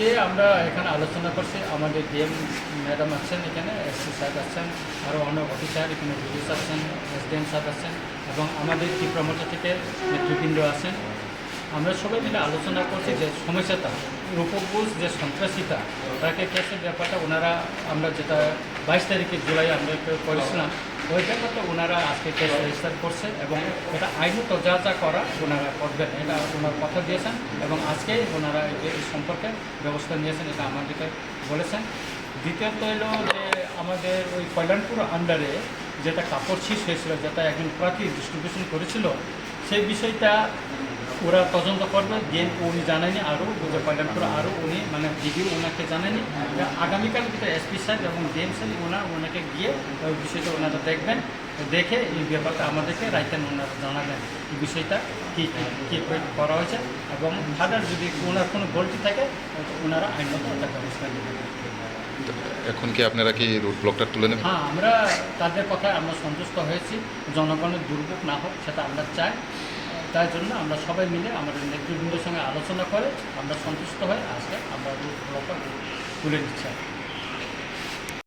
আজকে আমরা এখানে আলোচনা করছি। আমাদের ডিএম ম্যাডাম আছেন এখানে এসসি সাহেব আছেন আরও অনেক অফিসার, এখানে পুলিশ আছেন এসডিএম সাহেব আছেন এবং আমাদের কি প্রমোটার থেকে নেতৃবৃন্দ আছেন। আমরা সবাই মিলে আলোচনা করছি যে সমস্যাটা রূপপুষ যে সন্ত্রাসীটা, তাকে কেসের ব্যাপারটা ওনারা আমরা যেটা বাইশ তারিখে জুলাই আমরা করেছিলাম ওই ব্যাপারটা ওনারা আজকে রেজিস্টার করছে এবং এটা আইনত যা যা করা ওনারা করবেন, এটা ওনার কথা দিয়েছেন এবং আজকে ওনারা এই সম্পর্কে ব্যবস্থা নিয়েছেন, এটা আমাদেরকে বলেছেন। দ্বিতীয়ত হলো যে আমাদের ওই কল্যাণপুর আন্ডারে যেটা কাপড় ছিস হয়েছিল, যেটা একজন প্রার্থী ডিস্ট্রিবিউশন করেছিল, সেই বিষয়টা ওরা তদন্ত করবে যে উনি জানেনি আরও যে কল্যাণপুর আরও উনি মানে দিদিও ওনাকে জানেনি আগামীকাল কিন্তু এসপি সাহেব এবং ডিএম সাহেব ওনার ওনাকে গিয়ে ওই বিষয়টা ওনারা দেখবেন দেখে এই ব্যাপারটা আমাদেরকে রাইতেন ওনারা জানাবেন এই বিষয়টা কী কী করা হয়েছে এবং ফাদার যদি ওনার কোনো গল্টি থাকে ওনারা আইনত একটা ব্যবস্থা নেবেন এখন কি আপনারা কি রুট ব্লকটা তুলে নেবেন? হ্যাঁ আমরা তাদের কথায় আমরা সন্তুষ্ট হয়েছি জনগণের দুর্ভোগ না হোক সেটা আমরা চাই। তাই জন্য আমরা সবাই মিলে আমাদের নেতৃবৃন্দের সঙ্গে আলোচনা করে আমরা সন্তুষ্ট হয়ে আজকে আমরা রূপ তুলে নিচ্ছি।